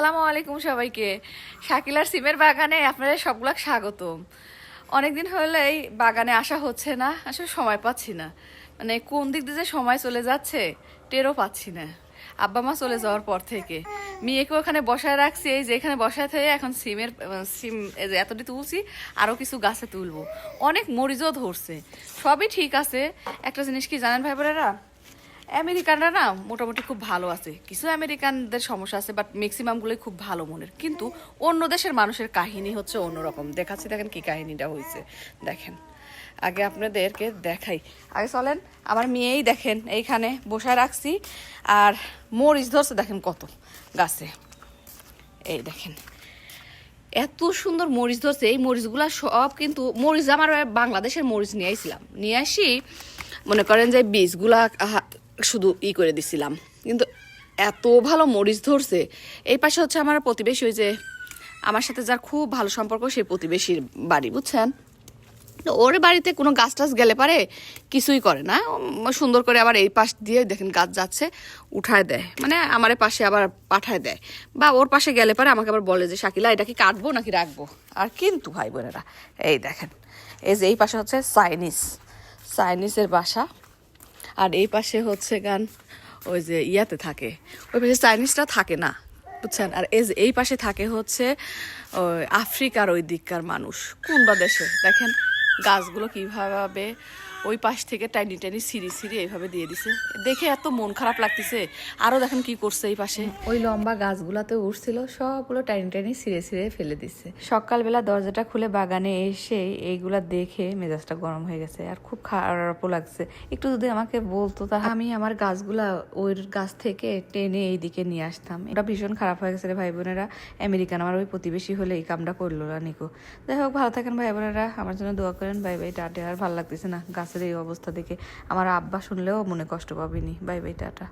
আসসালামু আলাইকুম সবাইকে। শাকিলার সিমের বাগানে আপনাদের সবগুলা স্বাগতম। অনেকদিন হলে এই বাগানে আসা হচ্ছে না, আসলে সময় পাচ্ছি না। মানে কোন দিক দিয়ে যে সময় চলে যাচ্ছে, টেরও পাচ্ছি না। আব্বা মা চলে যাওয়ার পর থেকে। মেয়েকে ওখানে বসায় রাখছি, এই যে এখানে বসায় থেকে এখন সিমের সিম, এই যে এতটি তুলছি আরও কিছু গাছে তুলবো। অনেক মরিচও ধরছে। সবই ঠিক আছে। একটা জিনিস কি জানেন ভাই বোনেরা? আমেরিকানরা না মোটামুটি খুব ভালো আছে। কিছু আমেরিকানদের সমস্যা আছে বাট ম্যাক্সিমামগুলোই খুব ভালো মনের। কিন্তু অন্য দেশের মানুষের কাহিনী হচ্ছে অন্যরকম। দেখাচ্ছি, দেখেন কি কাহিনীটা হয়েছে। দেখেন, আগে আপনাদেরকে দেখাই। আগে চলেন, আমার মেয়েই দেখেন, এইখানে বসায় রাখছি। আর মরিচ ধরছে, দেখেন কত গাছে। এই দেখেন, এত সুন্দর মরিচ ধরছে। এই মরিচগুলা সব কিন্তু মরিচ, আমার বাংলাদেশের মরিচ নিয়ে আইছিলাম। নিয়ে আসি, মনে করেন যে বীজগুলা শুধু ই করে দিছিলাম। কিন্তু এত ভালো মরিচ ধরছে। এই পাশে হচ্ছে আমার প্রতিবেশী ওই যে, আমার সাথে যার খুব ভালো সম্পর্ক, সেই প্রতিবেশীর বাড়ি, বুঝছেন? তো ওর বাড়িতে কোনো গাছ টাছ গেলে পারে, কিছুই করে না। সুন্দর করে আবার এই পাশ দিয়ে দেখেন গাছ যাচ্ছে, উঠায় দেয়। মানে আমার পাশে আবার পাঠায় দেয়। বা ওর পাশে গেলে পারে, আমাকে আবার বলে যে, শাকিলা, এটা কি কাটবো নাকি রাখব? আর কিন্তু ভাই বোনেরা, এই দেখেন, এই যে এই পাশে হচ্ছে চাইনিজ। চাইনিজের বাসা। আর এই পাশে হচ্ছে গান ওই যে ইয়াতে থাকে। ওই পাশে চাইনিজটা থাকে না, বুঝছেন? আর এই এই পাশে থাকে হচ্ছে আফ্রিকার ওই দিককার মানুষ। কোন বা দেশে? দেখেন গাছগুলো কীভাবে ওই পাশ থেকে টাইনি টাইনি সিঁড়ি সিঁড়ি এইভাবে দিয়ে দিছে। দেখে এত মন খারাপ লাগতেছে। আরও দেখেন কি করছে এই পাশে। ওই লম্বা গাছগুলাতে উঠছিল সবগুলো টাইনি টাইনি সিঁড়ে সিঁড়ে ফেলে দিছে। সকালবেলা দরজাটা খুলে বাগানে এসে এইগুলা দেখে মেজাজটা গরম হয়ে গেছে আর খুব খারাপও লাগছে। একটু যদি আমাকে বলতো তা আমি আমার গাছগুলা ওই গাছ থেকে টেনে এইদিকে নিয়ে আসতাম। এটা ভীষণ খারাপ হয়ে গেছে রে ভাই বোনেরা। আমেরিকান আমার ওই প্রতিবেশী হলে এই কামটা করল না নিকো। যাই হোক ভালো থাকেন ভাই বোনেরা। আমার জন্য দোয়া করেন। Bye bye tata. আর ভালো লাগতেছে না গাছের এই অবস্থা দেখে আমার আব্বা শুনলেও মনে কষ্ট পাবিনি। Bye bye tata.